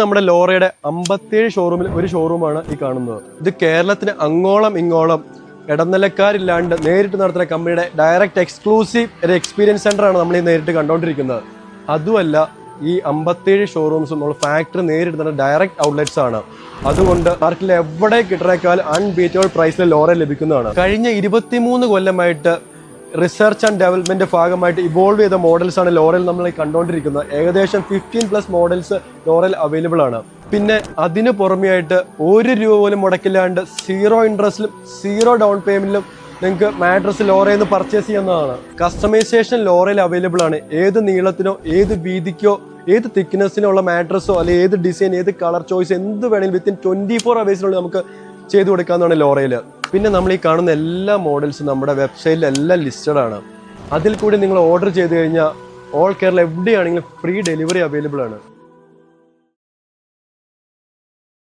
നമ്മുടെ ലോറയുടെ അമ്പത്തേഴ് ഷോറൂമിൽ ഒരു ഷോറൂമാണ് ഈ കാണുന്നത്. ഇത് കേരളത്തിന് അങ്ങോളം ഇങ്ങോളം ഇടനിലക്കാരില്ലാണ്ട് നേരിട്ട് നടത്തുന്ന കമ്പനിയുടെ ഡയറക്റ്റ് എക്സ്ക്ലൂസീവ് ഒരു എക്സ്പീരിയൻസ് സെന്റർ ആണ് നമ്മൾ ഈ നേരിട്ട് കണ്ടുകൊണ്ടിരിക്കുന്നത് അതുമല്ല ഈ അമ്പത്തേഴ് ഷോറൂംസും നമ്മൾ ഫാക്ടറി നേരിട്ട് തന്നെ ഡയറക്റ്റ് ഔട്ട്ലെറ്റ്സ് ആണ്. അതുകൊണ്ട് മാർക്കറ്റിൽ എവിടെ കിട്ടണേക്കാൾ അൺബീറ്റബിൾ പ്രൈസിൽ ലോറ ലഭിക്കുന്നതാണ്. കഴിഞ്ഞ ഇരുപത്തിമൂന്ന് കൊല്ലമായിട്ട് റിസർച്ച് ആൻഡ് ഡെവലപ്മെന്റ് ഭാഗമായിട്ട് ഇവോൾവ് ചെയ്ത മോഡൽസ് ആണ് ലോറൽ നമ്മൾ കണ്ടുകൊണ്ടിരിക്കുന്നത്. ഏകദേശം fifteen plus models Laurel available ആണ്. പിന്നെ അതിന് പുറമെയായിട്ട് ഒരു രൂപ പോലും മുടക്കില്ലാണ്ട് സീറോ ഇൻട്രസ്റ്റിലും സീറോ ഡൗൺ പേയ്മെന്റിലും നിങ്ങൾക്ക് മാട്രസ് ലോറയിൽ നിന്ന് പർച്ചേസ് ചെയ്യുന്നതാണ് കസ്റ്റമൈസേഷൻ ലോറയിൽ അവൈലബിൾ ആണ്. ഏത് നീളത്തിനോ ഏത് വീതിക്കോ ഏത് തിക്നെസ്സിനോ ഉള്ള മാട്രസോ അല്ലെങ്കിൽ ഏത് ഡിസൈൻ ഏത് കളർ ചോയ്സ് എന്ത് വേണമെങ്കിലും വിത്തിൻ ട്വന്റി ഫോർ അവേഴ്സിനുള്ളിൽ നമുക്ക് ചെയ്തു കൊടുക്കാവുന്നതാണ് ലോറയിൽ പിന്നെ നമ്മൾ ഈ കാണുന്ന എല്ലാ മോഡൽസും നമ്മുടെ വെബ്സൈറ്റിൽ എല്ലാം ലിസ്റ്റഡ് ആണ്. അതിൽ കൂടി നിങ്ങൾ ഓർഡർ ചെയ്ത് കഴിഞ്ഞാൽ ഓൾ കേരള എവിടെയാണെങ്കിലും ഫ്രീ ഡെലിവറി അവൈലബിൾ ആണ്.